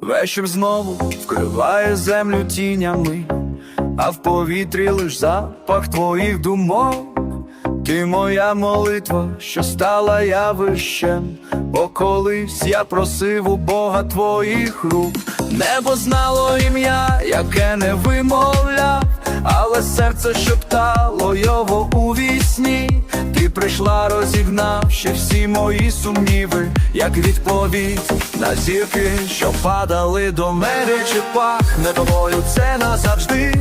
Вечір знову вкриває землю тінями, а в повітрі лиш запах твоїх думок. Ти моя молитва, що стала явищем, бо колись я просив у Бога твоїх рук. Небо знало ім'я, яке не вимовляв, але серце шептало його у вісні. Прийшла, розігнавши всі мої сумніви, як відповідь на зірки, що падали до мене, чи пахне тобою це назавжди.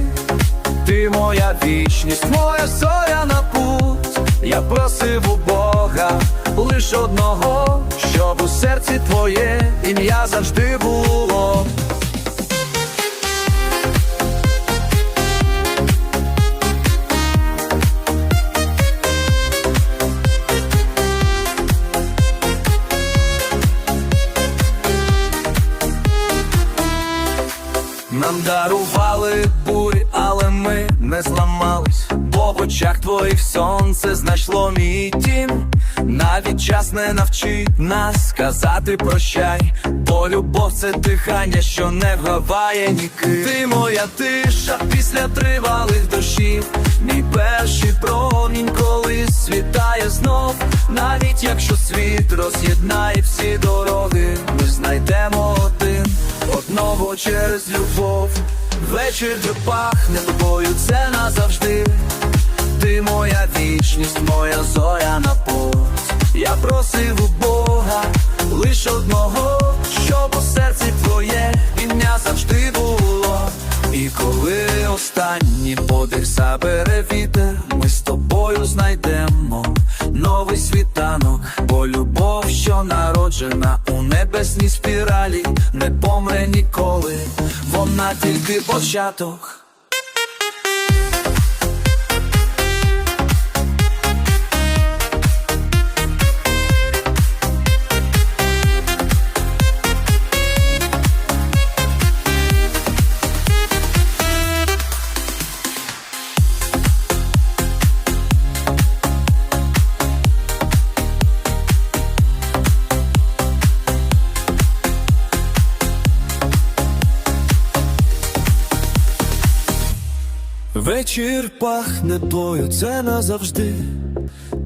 Ти моя вічність, моя зоряна путь. Я просив у Бога лиш одного, щоб у серці твоє ім'я завжди було. Нам дарували бурі, але ми не зламались, бо в очах твоїх сонце знайшло мій тім. Навіть час не навчить нас сказати прощай, бо любов це дихання, що не вгаває ніки. Ти моя тиша після тривалих дощів, мій перший промінь, коли світає знов, навіть якщо світ роз'єднає всі дороги, через любов. Вечір де пахне тобою, це назавжди. Ти моя вічність, моя зоря на путь. Я просив у Бога лиш одного, щоб у серці твоє ім'я завжди було. І коли останній подих забере вітер, народжена у небесній спіралі, не помре ніколи, вона тільки початок. Вечір пахне тою, це назавжди.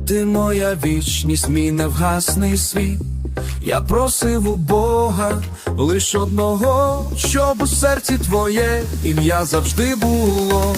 Ти моя вічність, мій невгасний світ. Я просив у Бога лиш одного, щоб у серці твоє ім'я завжди було.